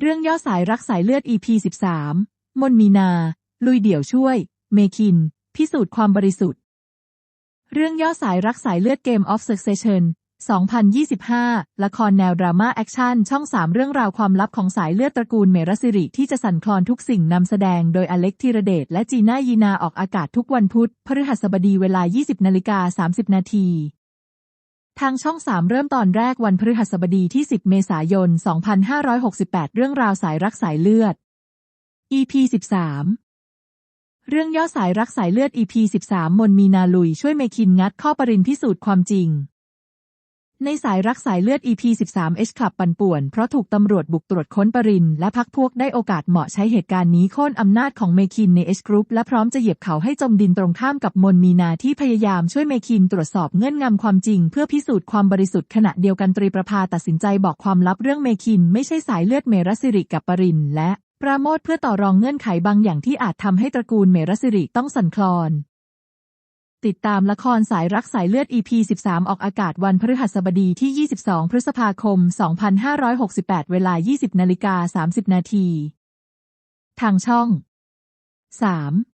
เรื่องย่อสายรักสายเลือด EP 13 มนมีนา ลุยเดี่ยวช่วย เมคิน พิสูจน์ความบริสุทธิ์ เรื่องย่อสายรักสายเลือดเกม of Succession 2025 ละครแนวดราม่าแอคชั่น ช่อง 3 เรื่องราวความลับของสายเลือดตระกูลเมรสิริ ที่จะสั่นคลอนทุกสิ่งนำแสดงโดยอเล็กธีรเดชและจีน่ายีนาออกอากาศทุกวันพุธพฤหัสบดีเวลา 20นาฬิกา30 นาที ทางช่อง 3 เริ่มตอนแรกวันพฤหัสบดีที่ 10 เมษายน 2568 เรื่องราวสายรักสายเลือด EP 13 เรื่องย่อสายรักสายเลือด EP 13 มนมีนาลุยช่วยเมคินงัดข้อปรินพิสูจน์ความจริง ในสายรักสายเลือด EP 13 H ขับปั่นป่วน เพราะถูกตำรวจบุกตรวจค้นปรินและพักพวกได้โอกาสเหมาะใช้เหตุการณ์นี้โค่นอำนาจของเมคินใน H Group และพร้อมจะเหยียบเขาให้จมดินตรงข้ามกับมนมีนาที่พยายามช่วยเมคินตรวจสอบเงื่อนงำความจริง เพื่อพิสูจน์ความบริสุทธิ์ขณะเดียวกันตรีประภาตัดสินใจบอกความลับเรื่องเมคิน ไม่ใช่สายเลือดเมรสิริกับปรินและปราโมทเพื่อต่อรองเงื่อนไขบางอย่างที่อาจทำให้ตระกูลเมรสิริต้องสั่นคลอน ติดตามละครสายรักสายเลือด EP 13 ออกอากาศวันพฤหัสบดีที่ 22 พฤษภาคม 2568 เวลา 20นาฬิกา30 นาที ทางช่อง 3